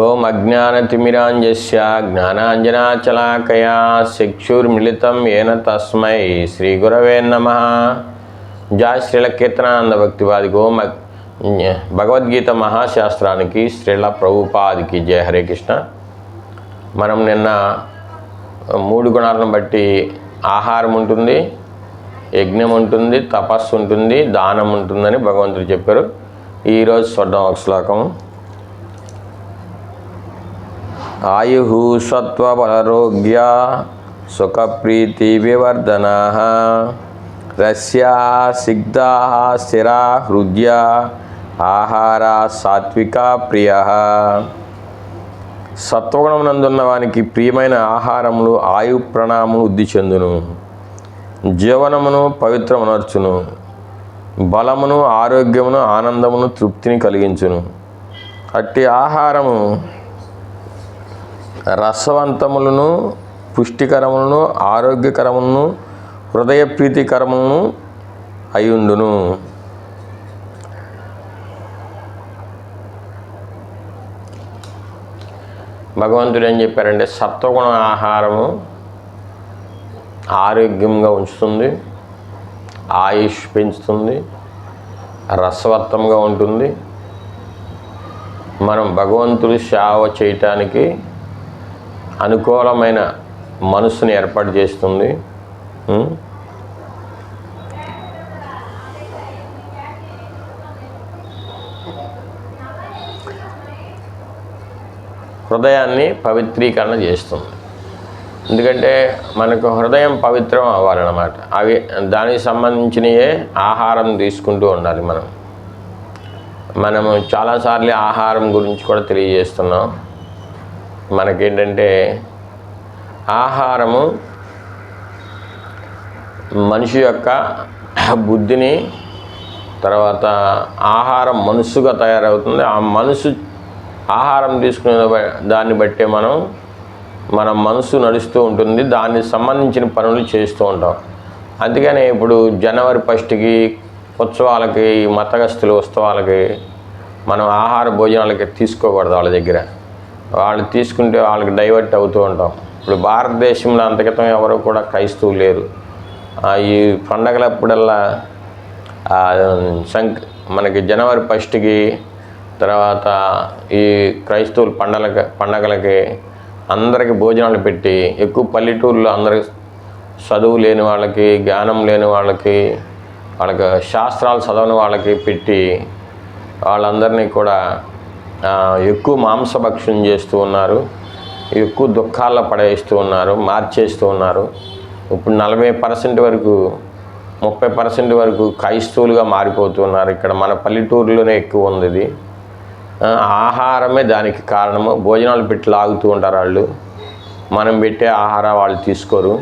ఓం అజ్ఞానతిమిరాంజస్య జ్ఞానాంజనాచలాకయా చక్షుర్మిళితం ఏన తస్మై శ్రీ గురవే నమ. జయ శ్రీల కీర్తనానంద భక్తివాదికి ఓం భగవద్గీత మహాశాస్త్రానికి శ్రీల ప్రభుపాదికి జయ హరే కృష్ణ. మనం నిన్న మూడు గుణాలను బట్టి ఆహారం ఉంటుంది యజ్ఞం ఉంటుంది తపస్సు ఉంటుంది దానం ఉంటుందని భగవంతుడు చెప్పారు. ఈరోజు చూడడం ఒక శ్లోకం ఆయు సత్వబలరోగ్య సుఖప్రీతి వివర్ధనా రస్యా సిగ్ధా స్థిరా హృదయ ఆహార సాత్విక ప్రియ సత్వగుణమునందున్న వానికి ప్రియమైన ఆహారములు ఆయు ప్రణామములు వృద్ధి చెందును. జీవనమును పవిత్రమునర్చును. బలమును ఆరోగ్యమును ఆనందమును తృప్తిని కలిగించును. అట్టి ఆహారము రసవంతములను పుష్టికరములను ఆరోగ్యకరములను హృదయప్రీతికరములను అయ్యుండును. భగవంతుడు ఏం చెప్పారంటే సత్వగుణ ఆహారము ఆరోగ్యంగా ఉంచుతుంది ఆయుష్ పెంచుతుంది రసవత్తంగా ఉంటుంది. మనం భగవంతుడు సేవ చేయటానికి అనుకూలమైన మనసును ఏర్పాటు చేస్తుంది. హృదయాన్ని పవిత్రీకరణ చేస్తుంది. ఎందుకంటే మనకు హృదయం పవిత్రం అవ్వాలన్నమాట. అవి దానికి సంబంధించినయే ఆహారం తీసుకుంటూ ఉండాలి మనం. మనము చాలాసార్లు ఆహారం గురించి కూడా తెలియజేస్తున్నాం. మనకేంటంటే ఆహారము మనిషి యొక్క బుద్ధిని తర్వాత ఆహారం మనసుగా తయారవుతుంది. ఆ మనసు ఆహారం తీసుకునే బ- దాన్ని బట్టే మనం మన మనసు నడుస్తూ ఉంటుంది. దానికి సంబంధించిన పనులు చేస్తూ ఉంటాం. అందుకనే ఇప్పుడు జనవరి ఫస్ట్కి ఉత్సవాలకి మతగస్తులు ఉత్సవాలకి మనం ఆహార భోజనాలకి తీసుకోకూడదు వాళ్ళ దగ్గర. వాళ్ళు తీసుకుంటే వాళ్ళకి డైవర్ట్ అవుతూ ఉంటాం. ఇప్పుడు భారతదేశంలో అంత ఎవరు కూడా క్రైస్తవులు లేరు. ఈ పండగలప్పుడల్లా సంక్ మనకి జనవరి ఫస్ట్కి తర్వాత ఈ క్రైస్తవుల పండగలకి పండగలకి అందరికి భోజనాలు పెట్టి ఎక్కువ పల్లెటూరులో అందరికి చదువు లేని వాళ్ళకి జ్ఞానం లేని వాళ్ళకి వాళ్ళకి శాస్త్రాలు చదవని వాళ్ళకి పెట్టి వాళ్ళందరినీ కూడా ఎక్కువ మాంసభక్షం చేస్తూ ఉన్నారు. ఎక్కువ దుఃఖాల్లో పడేస్తూ ఉన్నారు మార్చేస్తూ ఉన్నారు. ఇప్పుడు నలభై పర్సెంట్ వరకు ముప్పై పర్సెంట్ వరకు క్రైస్తవులుగా మారిపోతున్నారు ఇక్కడ మన పల్లెటూరులోనే ఎక్కువ ఉంది ఇది. ఆహారమే దానికి కారణము. భోజనాలు పెట్టి లాగుతూ ఉంటారు వాళ్ళు. మనం పెట్టే ఆహారం వాళ్ళు తీసుకోరు.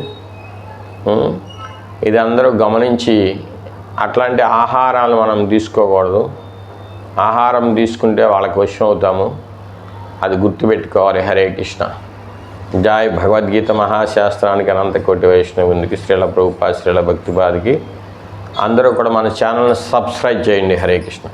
ఇది అందరూ గమనించి అట్లాంటి ఆహారాలు మనం తీసుకోకూడదు. ఆహారం తీసుకుంటే వాళ్ళకి వశం అవుతాము. అది గుర్తుపెట్టుకోవాలి. హరే కృష్ణ. జాయ్ భగవద్గీత మహాశాస్త్రానికి అనంత కోటి వైష్ణవునికి శ్రీల ప్రభుపా శ్రీల భక్తిపాదికి. అందరూ కూడా మన ఛానల్ని సబ్స్క్రైబ్ చేయండి. హరే కృష్ణ.